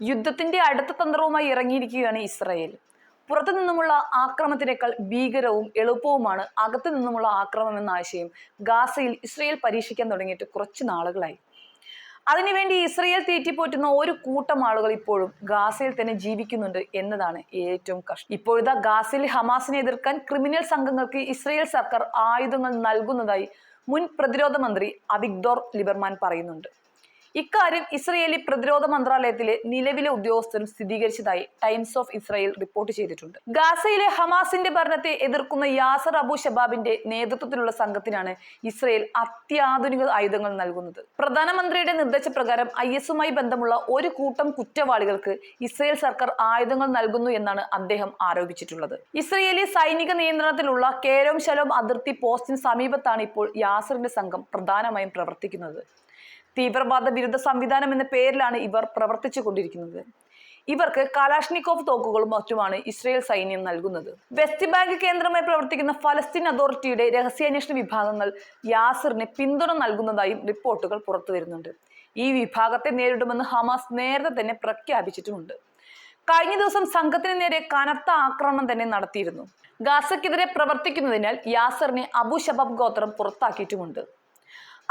യുദ്ധത്തിന്റെ അടുത്ത തന്ത്രവുമായി ഇറങ്ങിയിരിക്കുകയാണ് ഇസ്രായേൽ. പുറത്തു നിന്നുമുള്ള ആക്രമണത്തിനേക്കാൾ ഭീകരവും എളുപ്പവുമാണ് അകത്തു നിന്നുമുള്ള ആക്രമണം എന്ന ആശയം ഗാസയിൽ ഇസ്രയേൽ പരീക്ഷിക്കാൻ തുടങ്ങിയിട്ട് കുറച്ച് നാളുകളായി. അതിനുവേണ്ടി ഇസ്രയേൽ തീറ്റിപ്പോറ്റുന്ന ഒരു കൂട്ടം ആളുകൾ ഇപ്പോഴും ഗാസയിൽ തന്നെ ജീവിക്കുന്നുണ്ട് എന്നതാണ് ഏറ്റവും കഷ്ടം ഇപ്പോഴത്തെ ഗാസയിൽ ഹമാസിനെ എതിർക്കാൻ ക്രിമിനൽ സംഘങ്ങൾക്ക് ഇസ്രയേൽ സർക്കാർ ആയുധങ്ങൾ നൽകുന്നതായി മുൻ പ്രതിരോധ മന്ത്രി അബിഗ്ദോർ ലിബർമാൻ പറയുന്നുണ്ട്. ഇക്കാര്യം ഇസ്രയേലി പ്രതിരോധ മന്ത്രാലയത്തിലെ നിലവിലെ ഉദ്യോഗസ്ഥരും സ്ഥിരീകരിച്ചതായി ടൈംസ് ഓഫ് ഇസ്രായേൽ റിപ്പോർട്ട് ചെയ്തിട്ടുണ്ട്. ഗാസയിലെ ഹമാസിന്റെ ഭരണത്തെ എതിർക്കുന്ന യാസർ അബു ഷബാബിന്റെ നേതൃത്വത്തിലുള്ള സംഘത്തിനാണ് ഇസ്രയേൽ അത്യാധുനിക ആയുധങ്ങൾ നൽകുന്നത്. പ്രധാനമന്ത്രിയുടെ നിർദ്ദേശപ്രകാരം ഐ എസുമായി ബന്ധമുള്ള ഒരു കൂട്ടം കുറ്റവാളികൾക്ക് ഇസ്രയേൽ സർക്കാർ ആയുധങ്ങൾ നൽകുന്നു എന്നാണ് അദ്ദേഹം ആരോപിച്ചിട്ടുള്ളത്. ഇസ്രയേലി സൈനിക നിയന്ത്രണത്തിലുള്ള കേരോം ശലോം അതിർത്തി പോസ്റ്റിന് സമീപത്താണ് ഇപ്പോൾ യാസറിന്റെ സംഘം പ്രധാനമായും പ്രവർത്തിക്കുന്നത്. തീവ്രവാദ വിരുദ്ധ സംവിധാനം എന്ന പേരിലാണ് ഇവർ പ്രവർത്തിച്ചു കൊണ്ടിരിക്കുന്നത് ഇവർക്ക് കലാഷ്നിക്കോവ് തോക്കുകളും മറ്റുമാണ് ഇസ്രയേൽ സൈന്യം നൽകുന്നത്. വെസ്റ്റ് ബാങ്ക് കേന്ദ്രമായി പ്രവർത്തിക്കുന്ന ഫലസ്തീൻ അതോറിറ്റിയുടെ രഹസ്യാന്വേഷണ വിഭാഗങ്ങൾ യാസിറിന് പിന്തുണ നൽകുന്നതായും റിപ്പോർട്ടുകൾ പുറത്തു വരുന്നുണ്ട്. ഈ വിഭാഗത്തെ നേരിടുമെന്ന് ഹമാസ് നേരത്തെ തന്നെ പ്രഖ്യാപിച്ചിട്ടുമുണ്ട്. കഴിഞ്ഞ ദിവസം സംഘത്തിന് നേരെ കനത്ത ആക്രമണം തന്നെ നടത്തിയിരുന്നു. ഗാസയ്ക്കെതിരെ പ്രവർത്തിക്കുന്നതിനാൽ യാസറിനെ അബു ഷബബ് ഗോത്രം പുറത്താക്കിയിട്ടുമുണ്ട്.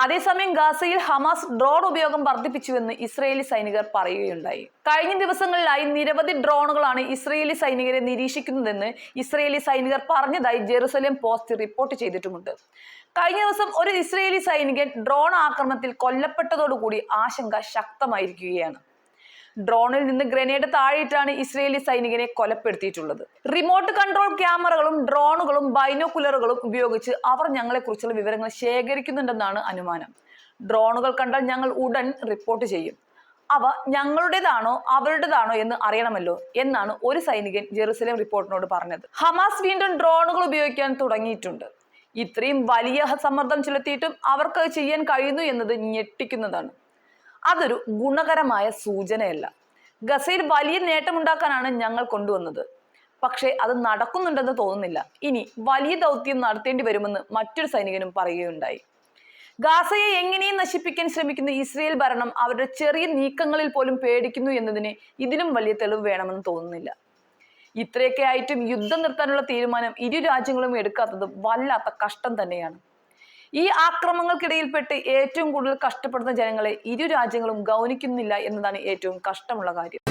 അതേസമയം ഗാസയിൽ ഹമാസ് ഡ്രോൺ ഉപയോഗം വർദ്ധിപ്പിച്ചുവെന്ന് ഇസ്രയേലി സൈനികർ പറയുകയുണ്ടായി. കഴിഞ്ഞ ദിവസങ്ങളിലായി നിരവധി ഡ്രോണുകളാണ് ഇസ്രയേലി സൈനികരെ നിരീക്ഷിക്കുന്നതെന്ന് ഇസ്രയേലി സൈനികർ പറഞ്ഞതായി ജെറുസലേം പോസ്റ്റ് റിപ്പോർട്ട് ചെയ്തിട്ടുമുണ്ട്. കഴിഞ്ഞ ദിവസം ഒരു ഇസ്രയേലി സൈനികൻ ഡ്രോൺ ആക്രമണത്തിൽ കൊല്ലപ്പെട്ടതോടുകൂടി ആശങ്ക ശക്തമായിരിക്കുകയാണ്. ഡ്രോണിൽ നിന്ന് ഗ്രനേഡ് താഴെയിട്ടാണ് ഇസ്രയേലി സൈനികനെ കൊലപ്പെടുത്തിയിട്ടുള്ളത്. റിമോട്ട് കൺട്രോൾ ക്യാമറകളും ഡ്രോണുകളും ബൈനോക്കുലറുകളും ഉപയോഗിച്ച് അവർ ഞങ്ങളെക്കുറിച്ചുള്ള വിവരങ്ങൾ ശേഖരിക്കുന്നുണ്ടെന്നാണ് അനുമാനം. ഡ്രോണുകൾ കണ്ടാൽ ഞങ്ങൾ ഉടൻ റിപ്പോർട്ട് ചെയ്യും. അവ ഞങ്ങളുടേതാണോ അവരുടേതാണോ എന്ന് അറിയണമല്ലോ എന്നാണ് ഒരു സൈനികൻ ജെറുസലേം റിപ്പോർട്ടിനോട് പറഞ്ഞത്. ഹമാസ് വീണ്ടും ഡ്രോണുകൾ ഉപയോഗിക്കാൻ തുടങ്ങിയിട്ടുണ്ട്. ഇത്രയും വലിയ സമ്മർദ്ദം ചെലുത്തിയിട്ടും അവർക്ക് ചെയ്യാൻ കഴിയുന്നു എന്നത് ഞെട്ടിക്കുന്നതാണ്. അതൊരു ഗുണകരമായ സൂചനയല്ല. ഗസയിൽ വലിയ നേട്ടമുണ്ടാക്കാനാണ് ഞങ്ങൾ കൊണ്ടുവന്നത്. പക്ഷേ അത് നടക്കുന്നുണ്ടെന്ന് തോന്നുന്നില്ല. ഇനി വലിയ ദൗത്യം നടത്തേണ്ടി വരുമെന്ന് മറ്റൊരു സൈനികനും പറയുകയുണ്ടായി. ഗാസയെ എങ്ങനെയും നശിപ്പിക്കാൻ ശ്രമിക്കുന്ന ഇസ്രയേൽ ഭരണം അവരുടെ ചെറിയ നീക്കങ്ങളിൽ പോലും പേടിക്കുന്നു എന്നതിന് ഇതിലും വലിയ തെളിവ് വേണമെന്ന് തോന്നുന്നില്ല. ഇത്രയൊക്കെ ആയിട്ടും യുദ്ധം നിർത്താനുള്ള തീരുമാനം ഇരു രാജ്യങ്ങളും എടുക്കാത്തത് വല്ലാത്ത കഷ്ടം തന്നെയാണ്. ഈ ആക്രമണങ്ങൾക്കിടയിൽപ്പെട്ട് ഏറ്റവും കൂടുതൽ കഷ്ടപ്പെടുന്ന ജനങ്ങളെ ഇരു രാജ്യങ്ങളും ഗൗനിക്കുന്നില്ല എന്നതാണ് ഏറ്റവും കഷ്ടമുള്ള കാര്യം.